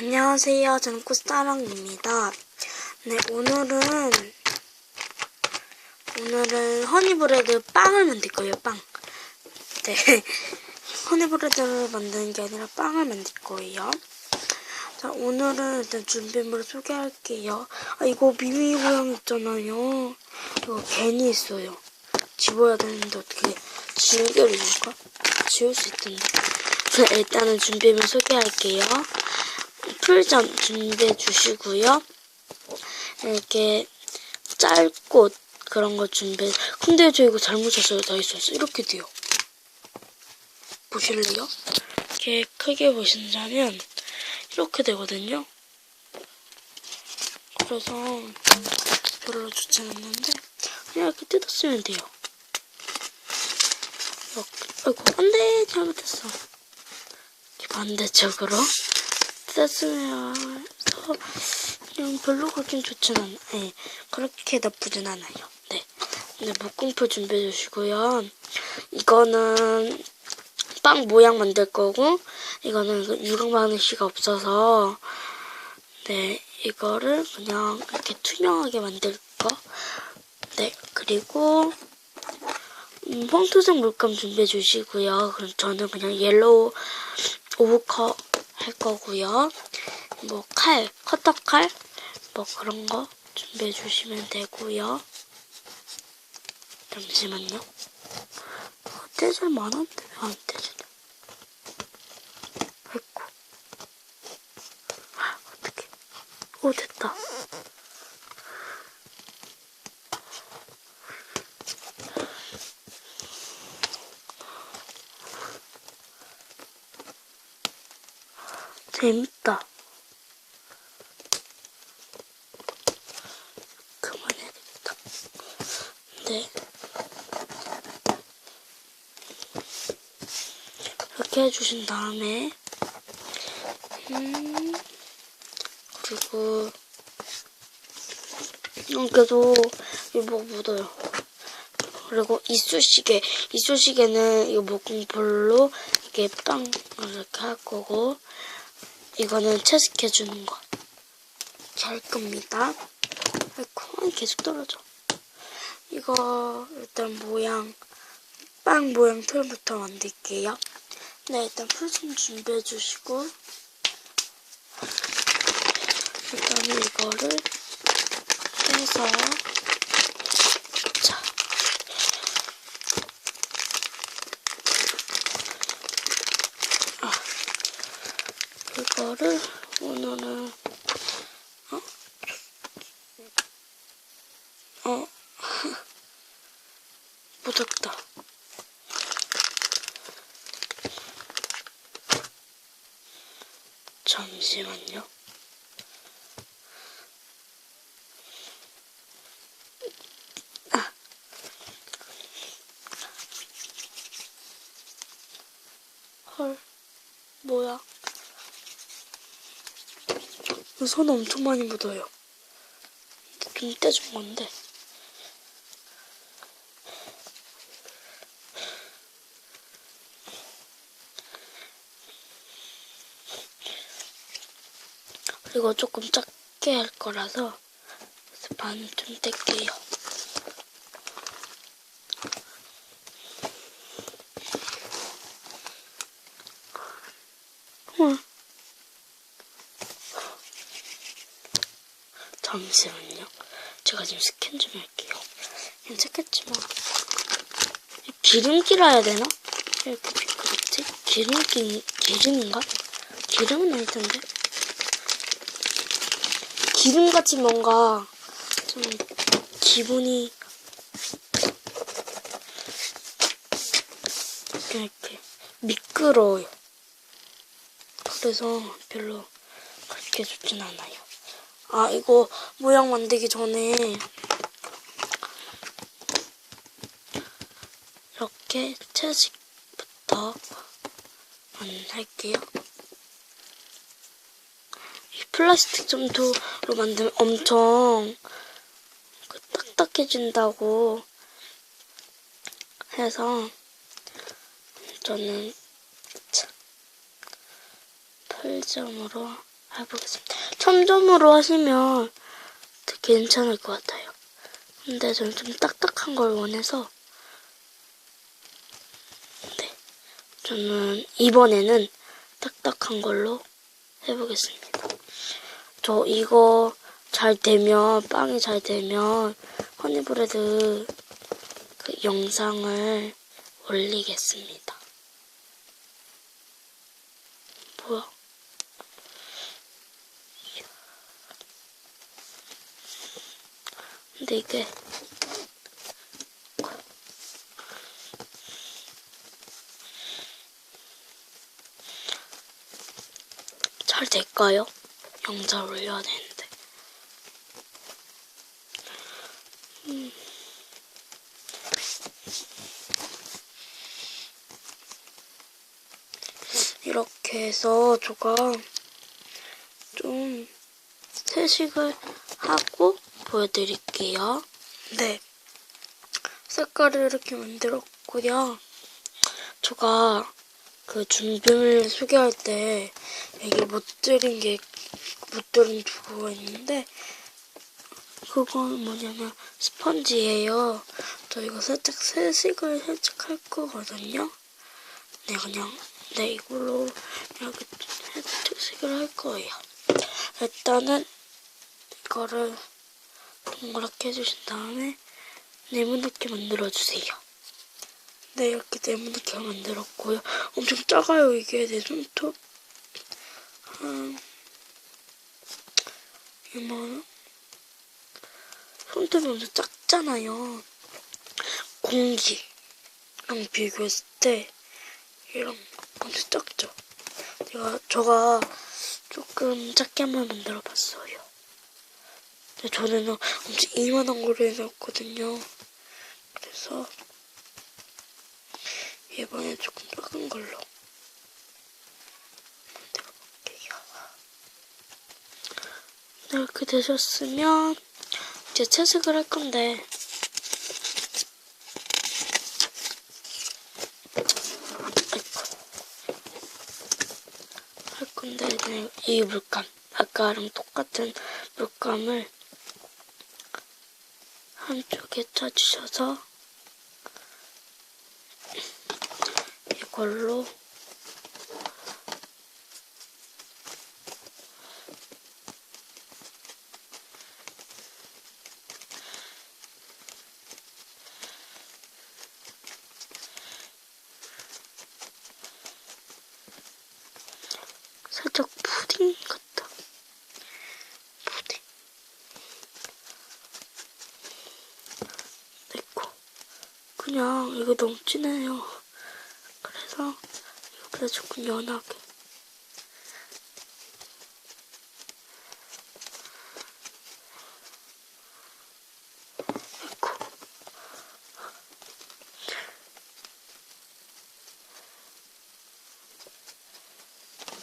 안녕하세요. 저는 꽃사랑입니다. 네, 오늘은, 오늘은 허니브레드 빵을 만들 거예요, 빵. 네. 허니브레드를 만드는 게 아니라 빵을 만들 거예요. 자, 오늘은 일단 준비물을 소개할게요. 아, 이거 미미 모양 있잖아요. 이거 괜히 있어요. 집어야 되는데 어떻게 지우개를 줄까? 지울 수 있던데. 자, 일단은 준비물 소개할게요. 풀점 준비해 주시고요. 이렇게 짧고 그런 거 준비해. 근데 저 이거 잘못 쳤어요. 다 있었어. 이렇게 돼요. 보실래요? 이렇게 크게 보신다면 이렇게 되거든요. 그래서 별로 좋지 않는데 그냥 이렇게 뜯었으면 돼요. 이렇게. 아이고 안돼 잘못했어. 이렇게 반대쪽으로 해서 그냥 별로 그렇게 좋진 않아. 네, 그렇게 나쁘진 않아요. 네. 네, 묶음표 준비해 주시고요. 이거는 빵 모양 만들 거고 이거는 유광 바느시가 없어서 네 이거를 그냥 이렇게 투명하게 만들 거. 네 그리고 음, 황토색 물감 준비해 주시고요. 그럼 저는 그냥 옐로우 오브커 할 거고요. 뭐 칼, 커터 칼, 뭐 그런 거 준비해 주시면 되고요. 잠시만요. 어, 떼질 왜안 떼지냐? 아이고. 아, 어떡해. 오, 됐다. 재밌다. 그만해야 되겠다. 네. 이렇게 해주신 다음에, 음, 그리고, 여기도 이뭐 묻어요. 그리고 이쑤시개. 이쑤시개는 이 목공볼로 이렇게 빵 이렇게 할 거고, 이거는 채식해주는 거. 할 겁니다. 아이고, 계속 떨어져. 이거 일단 모양, 빵 모양 틀부터 만들게요. 네, 일단 풀 좀 준비해 주시고, 일단은 이거를 해서, 이거를 오늘은, 어? 어? 묻었다. 잠시만요. 아. 헐, 뭐야? 손 엄청 많이 묻어요. 좀 떼준 건데. 이거 조금 작게 할 거라서 반좀 뗄게요. 응. 잠시만요. 제가 지금 스캔 좀 할게요. 괜찮겠지만 기름기라 해야 되나? 이렇게 미끄럽지? 기름기 기름인가? 기름은 아닐 텐데. 기름같이 뭔가 좀 기분이 이렇게 미끄러워요. 그래서 별로 그렇게 좋진 않아요. 아 이거 모양 만들기 전에 이렇게 채식부터 할게요. 이 플라스틱 점토로 만들면 엄청 그 딱딱해진다고 해서 저는 자, 풀점으로 해보겠습니다. 첨점으로 하시면 되게 괜찮을 것 같아요. 근데 저는 좀 딱딱한 걸 원해서 네, 저는 이번에는 딱딱한 걸로 해보겠습니다. 저 이거 잘 되면 빵이 잘 되면 허니브레드 그 영상을 올리겠습니다. 뭐야? 근데 이게 잘 될까요? 영상 올려야 되는데. 음. 이렇게 해서 제가 좀 세식을 하고 보여드릴게요. 네. 색깔을 이렇게 만들었고요. 제가 그 준비물 소개할 때 여기 못 들은 게, 못 들은 두가 있는데, 그건 뭐냐면 스펀지예요. 저 이거 살짝 세식을 살짝 할 거거든요. 네, 그냥, 네, 이걸로 이렇게 세식을 할 거예요. 일단은 이거를 동그랗게 해주신 다음에 네모나게 만들어주세요. 네, 이렇게 네모나게 만들었고요. 엄청 작아요, 이게 내 손톱. 한, 이만 손톱이 엄청 작잖아요. 공기랑 비교했을 때 이런 엄청 작죠. 제가 저가 조금 작게 한번 만들어 봤어요. 근데 저는 엄청 이만한 걸로 해놨거든요. 그래서 이번에 조금 작은 걸로 만들어 볼게요. 네, 이렇게 되셨으면 이제 채색을 할 건데. 할 건데 이 물감 아까랑 똑같은 물감을 한쪽에 쳐주셔서 이걸로 살짝 푸딩 같다. 푸딩. 내거 그냥 이거 너무 진해요. 그래서 이거보다 조금 연하게.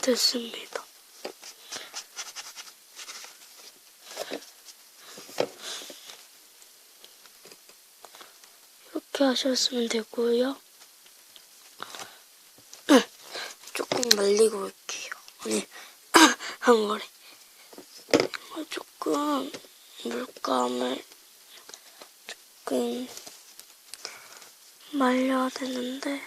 됐습니다. 이렇게 하셨으면 되고요. 조금 말리고 올게요. 아니, 한 거래. 조금 물감을 조금 말려야 되는데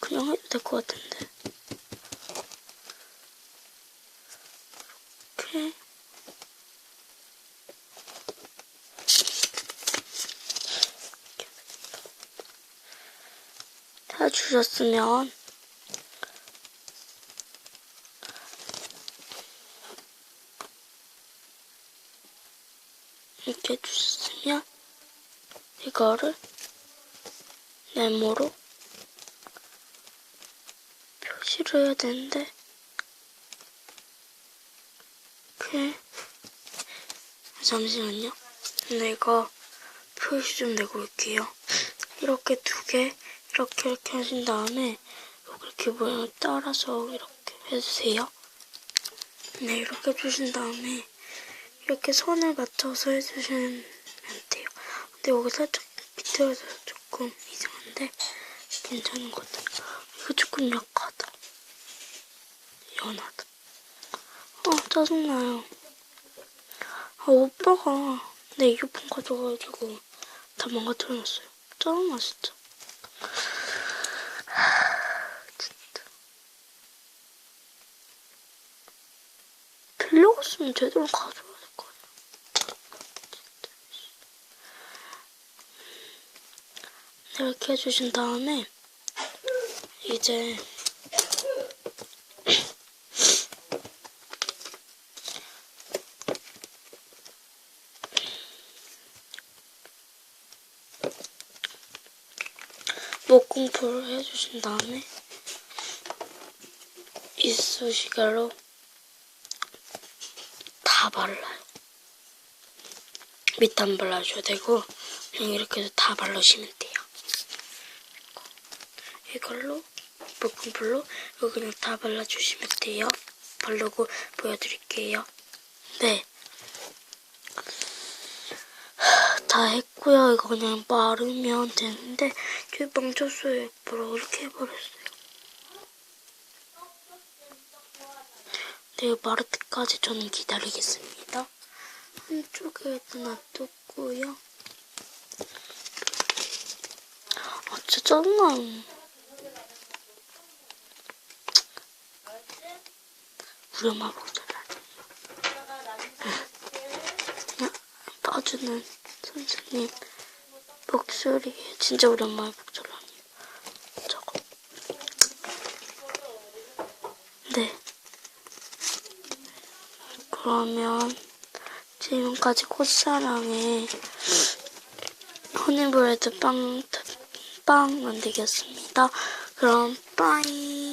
그냥 해도 될 것 같은데. 이렇게. 다 주셨으면 이렇게 주셨으면 이거를 네모로 표시를 해야 되는데 이렇게 잠시만요. 근데 이거 표시 좀 내고 올게요. 이렇게 두 개, 이렇게 이렇게 하신 다음에 이렇게 모양을 따라서 이렇게 해주세요. 네, 이렇게 해주신 다음에 이렇게 선을 맞춰서 해주시면 돼요. 근데 여기 살짝 밑에서 조금 이상한데 괜찮은 것 같아요. 이거 조금 약하다. 시원하다. 아, 짜증나요. 아, 오빠가 내 이어폰 가져가가지고 다 망가뜨려놨어요. 짜증나, 진짜. 하, 진짜. 빌려갔으면 제대로 가져야 될 거. 진짜. 네, 이렇게 해주신 다음에 이제 목공풀을 해주신 다음에 이쑤시개로 다 발라요. 밑 안 발라줘야 되고 그냥 이렇게 해서 다 바르시면 돼요. 이걸로 목공풀로 이거 그냥 다 발라주시면 돼요. 바르고 보여드릴게요. 네. 다 했고요. 이거 그냥 마르면 되는데 저기 망쳤어요. 뭐라 그렇게 해버렸어요. 네, 마를 때까지 저는 기다리겠습니다. 한쪽에 놔뒀고요. 아, 진짜 짜증나. 우리 엄마 보잖아. 그냥 봐주는 선생님 목소리에 진짜 우리 엄마의 목소리라니. 저거. 네. 그러면 지금까지 꽃사랑의 허니브레드 빵, 빵 만들겠습니다. 그럼 빠이.